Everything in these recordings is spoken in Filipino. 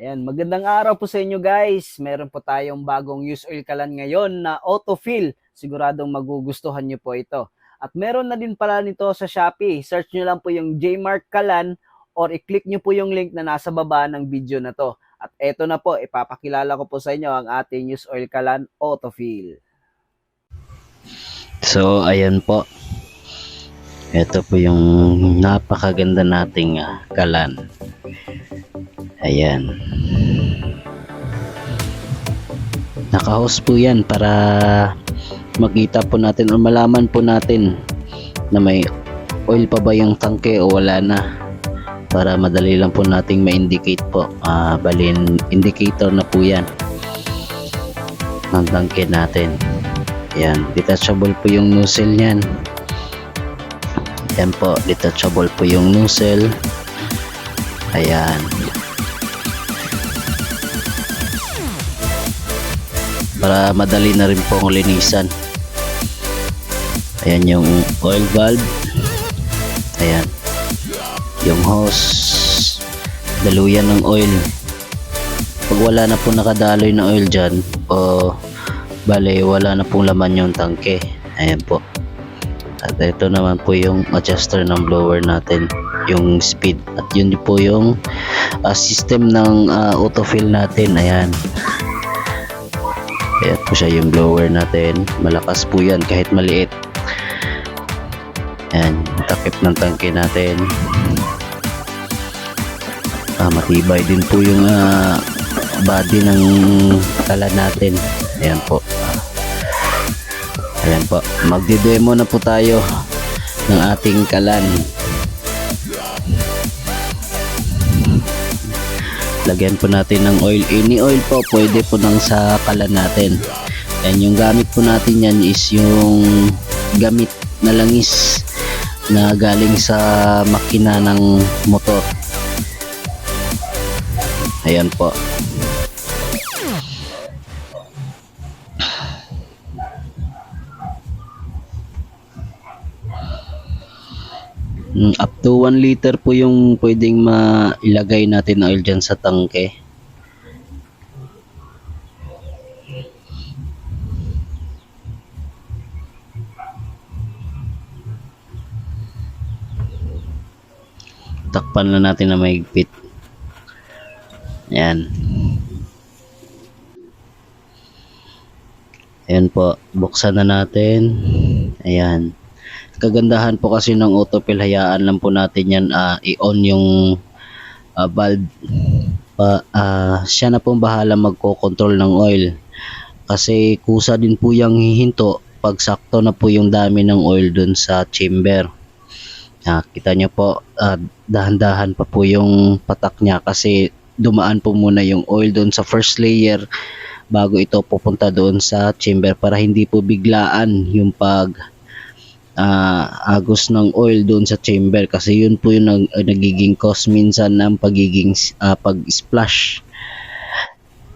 Ayan, magandang araw po sa inyo guys. Meron po tayong bagong use oil kalan ngayon na autofill. Siguradong magugustuhan nyo po ito. At meron na din pala nito sa Shopee. Search nyo lang po yung Jmark Kalan or i-click nyo po yung link na nasa baba ng video na to. At eto na po, ipapakilala ko po sa inyo ang ating use oil kalan autofill. So, ayan po. Ito po yung napakaganda nating ah, kalan. Ayan. Naka-host po yan para makita po natin o malaman po natin na may oil pa ba yung tangke o wala na. Para madali lang po nating ma-indicate po. Ah balin indicator na po yan ng tangke natin. Yan detachable po yung nozzle niyan yan po detachable po yung nozzle. Ayan. Para madali na rin pong linisan. Ayan yung oil valve. Ayan. Yung hose. Daluyan ng oil. Pag wala na po nakadaloy na oil dyan o bale wala na pong laman yung tangke. Ayan po ito naman po yung adjuster ng blower natin yung speed at yun po yung ah, system ng ah, autofill natin ayan Ayan po siya yung blower natin. Malakas po yan kahit maliit. Ayan, takip ng tangke natin. Ah, matibay din po yung ah, body ng kala natin. Ayan po. Ayan po. Magdi-demo na po tayo ng ating kalan. lagyan po natin ng oil any oil po pwede po nang sa kalan natin and yung gamit po natin yan is yung gamit na langis na galing sa makina ng motor ayan po Mm, up to 1 liter po yung pwedeng mailagay natin na oil dyan sa tangke. Takpan na natin na mahigpit. Ayan. Ayan po. Buksan na natin. Ayan kagandahan po kasi ng autofill hayaan lang po natin yan ah, i-on yung ah, valve. Pa, ah, siya na pong bahala magko-control ng oil. Kasi kusa din po yung hihinto pag sakto na po yung dami ng oil dun sa chamber. Ah, kita nyo po ah, dahan-dahan pa po yung patak niya kasi dumaan po muna yung oil dun sa first layer bago ito pupunta doon sa chamber para hindi po biglaan yung pag ah, agos ng oil doon sa chamber kasi yun po yung nag, uh, nagiging cause minsan ng pagiging ah, pag-splash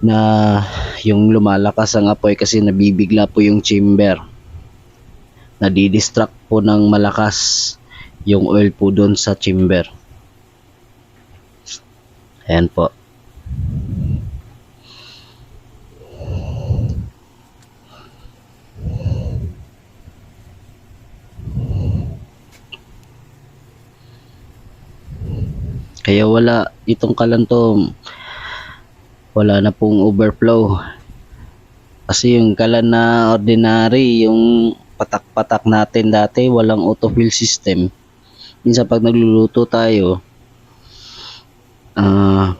na yung lumalakas ang apoy kasi nabibigla po yung chamber. Nadidistract po ng malakas yung oil po doon sa chamber. Ayan po Kaya wala itong kalan to wala na pong overflow. Kasi yung kalan na ordinary, yung patak-patak natin dati, walang autofill system. Minsan pag nagluluto tayo, ah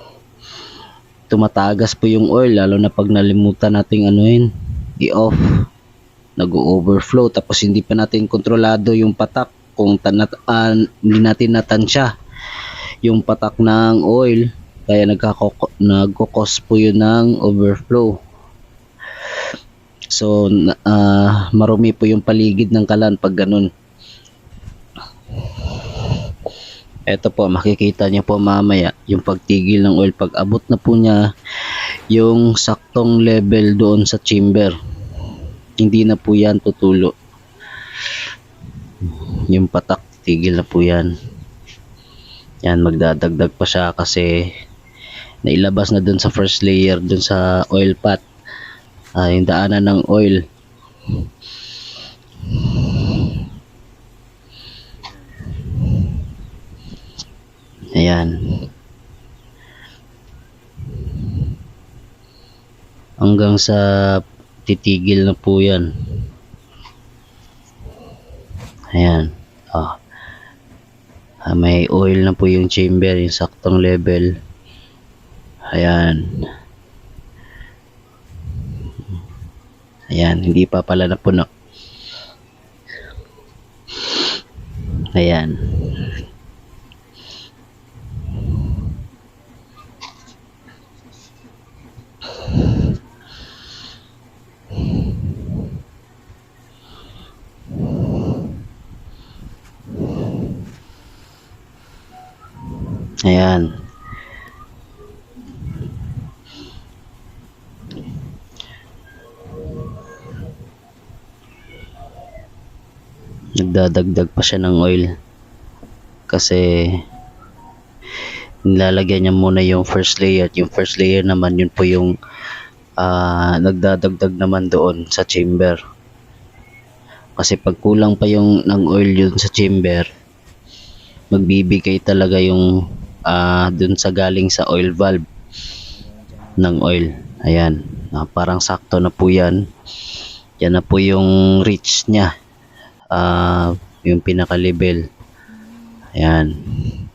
tumatagas po yung oil lalo na pag nalimutan nating anuin, i-off. Nag-overflow tapos hindi pa natin kontrolado yung patak kung tanat ah, hindi natin natansya yung patak ng oil. Kaya nagkako nagkokos po yun ng overflow. So uh, marumi po yung paligid ng kalan pag ganun. Eto po makikita niyo po mamaya yung pagtigil ng oil. Pag abot na po niya yung saktong level doon sa chamber hindi na po yan tutulo. Yung patak tigil na po yan yan magdadagdag pa siya kasi nailabas na dun sa first layer dun sa oil pot. Ah, yung daanan ng oil. Ayan. Hanggang sa titigil na po yan. Ayan. Ah Ah, may oil na po yung chamber, yung saktong level. Ayan. Ayan, hindi pa pala na puno. Ayan. Ayan. Nagdadagdag pa siya ng oil. Kasi nilalagyan niya muna yung first layer. Yung first layer naman yun po yung ah, nagdadagdag naman doon sa chamber. Kasi pag kulang pa yung ng oil yun sa chamber, magbibigay talaga yung ah dun sa galing sa oil valve ng oil. Ayan, Ah, parang sakto na po yan. Yan na po yung reach niya. Ah, yung pinaka-level. Ayan.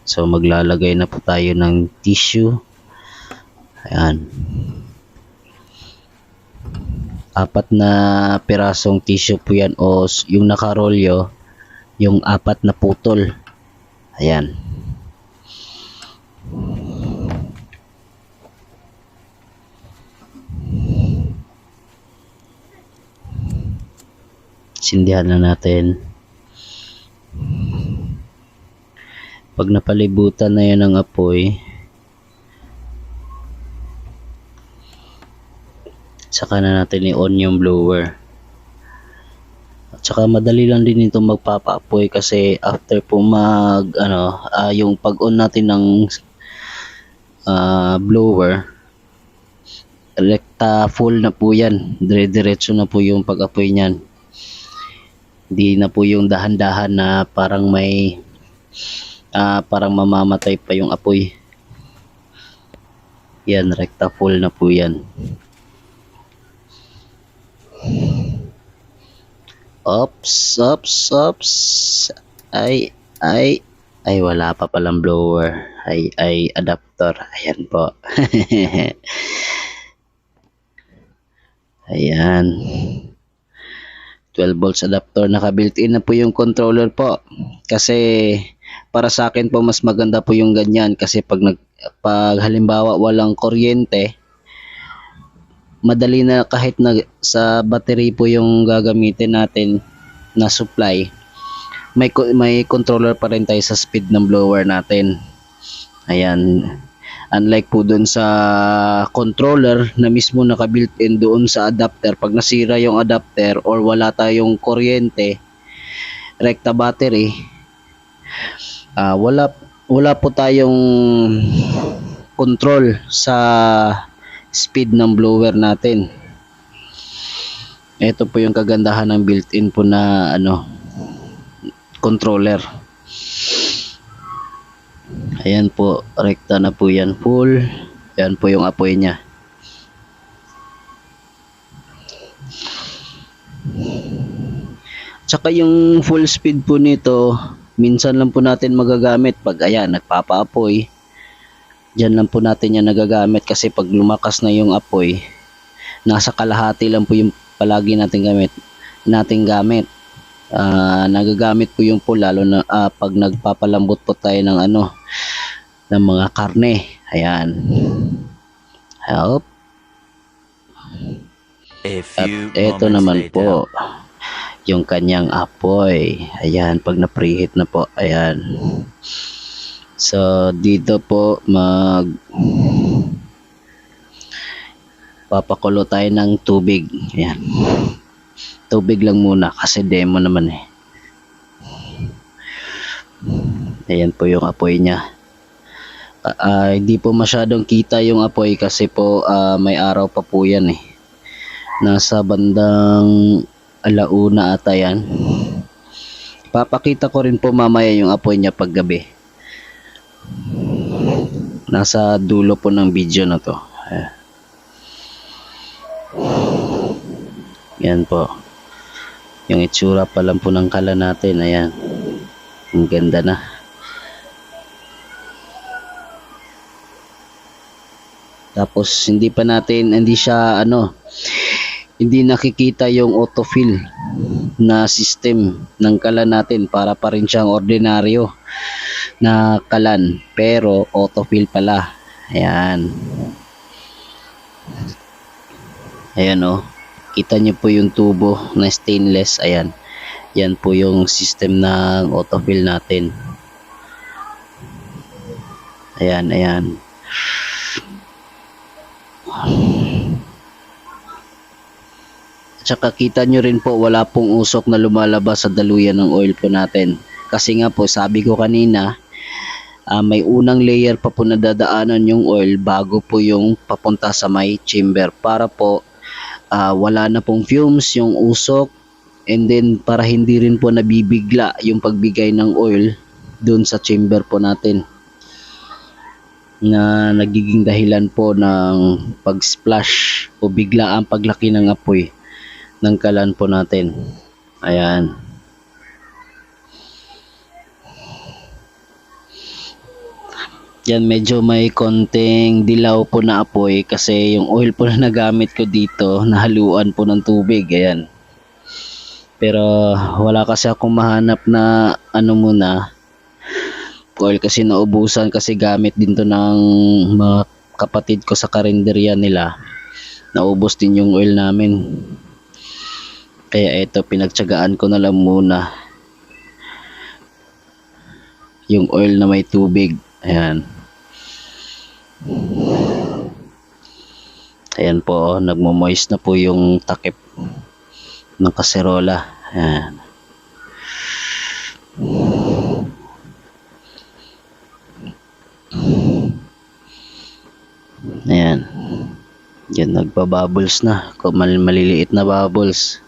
So maglalagay na po tayo ng tissue. Ayan. Apat na pirasong tissue po yan o yung nakarolyo, yung apat na putol. Ayan. Sindihan na natin. Pag napalibutan na yan ng apoy, saka na natin i-on yung blower. At saka madali lang din ito magpapaapoy kasi after po mag ano, ah, yung pag-on natin ng ah, blower, rekta full na po yan. Dire-diretso na po yung pag-apoy niyan. Hindi na po yung dahan-dahan na parang may ah, parang mamamatay pa yung apoy. Yan, rekta full na po yan. Ops, ops, ops. Ay, ay, ay wala pa palang blower. Ay, ay adapter. Ayan po. Ayan. 12 volts adapter. Naka built-in na po yung controller po. Kasi para sa akin po mas maganda po yung ganyan. Kasi pag nag pag halimbawa walang kuryente madali na kahit na sa battery po yung gagamitin natin na supply may may controller pa rin tayo sa speed ng blower natin. Ayan unlike po doon sa controller na mismo naka built-in doon sa adapter pag nasira yung adapter or wala tayong kuryente rekta battery ah wala wala po tayong control sa speed ng blower natin. Ito po yung kagandahan ng built-in po na ano controller. Ayan po, rekta na po yan full. Ayan po yung apoy niya. Tsaka yung full speed po nito, minsan lang po natin magagamit pag ayan, nagpapaapoy. Diyan lang po natin yan nagagamit kasi pag lumakas na yung apoy, nasa kalahati lang po yung palagi natin gamit. Nating gamit. Ah, nagagamit po yung po lalo na ah, pag nagpapalambot po tayo ng ano ng mga karne. Ayan. Help. At eto naman later. po yung kanyang apoy. Ayan, pag na-preheat na po, ayan. So, dito po mag papakulo tayo ng tubig. Ayan. Tubig lang muna kasi demo naman eh. Ayan po yung apoy niya. ah, hindi po masyadong kita yung apoy kasi po ah, may araw pa po yan eh. Nasa bandang alauna ata yan. Papakita ko rin po mamaya yung apoy niya pag gabi. Nasa dulo po ng video na to. Ayan. Yan po. Yung itsura pa lang po ng kala natin. Ayan. Ang ganda na. Tapos hindi pa natin hindi siya ano hindi nakikita yung autofill na system ng kalan natin para pa rin siyang ordinaryo na kalan pero autofill pala. Ayan. Ayan oh. Kita niyo po yung tubo na stainless. Ayan. Yan po yung system ng autofill natin. Ayan, ayan. Tsaka kita nyo rin po wala pong usok na lumalabas sa daluyan ng oil po natin. Kasi nga po sabi ko kanina ah, may unang layer pa po na dadaanan yung oil bago po yung papunta sa may chamber para po ah, wala na pong fumes yung usok and then para hindi rin po nabibigla yung pagbigay ng oil dun sa chamber po natin na nagiging dahilan po ng pag-splash o bigla ang paglaki ng apoy ng kalan po natin. Ayan. Yan medyo may konting dilaw po na apoy kasi yung oil po na nagamit ko dito nahaluan po ng tubig. Ayan. Pero wala kasi akong mahanap na ano muna oil kasi naubusan kasi gamit din to ng mga kapatid ko sa karinderya nila. Naubos din yung oil namin. Kaya ito pinagtsagaan ko na lang muna yung oil na may tubig. Ayan. Ayan po, nagmo-moist na po yung takip ng kaserola. Ayan. Ayan. Yan, nagbabubbles na. Mal- maliliit na bubbles.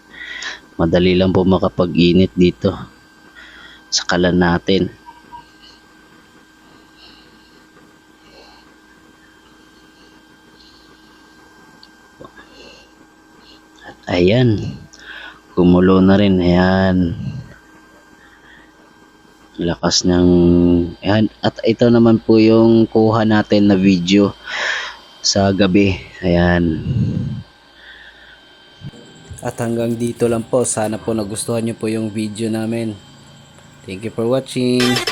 Madali lang po makapag-init dito. Sa kalan natin. Ayan. Kumulo na rin. Ayan. Lakas ng... Ayan. At ito naman po yung kuha natin na video sa gabi. Ayan. At hanggang dito lang po. Sana po nagustuhan nyo po yung video namin. Thank you for watching.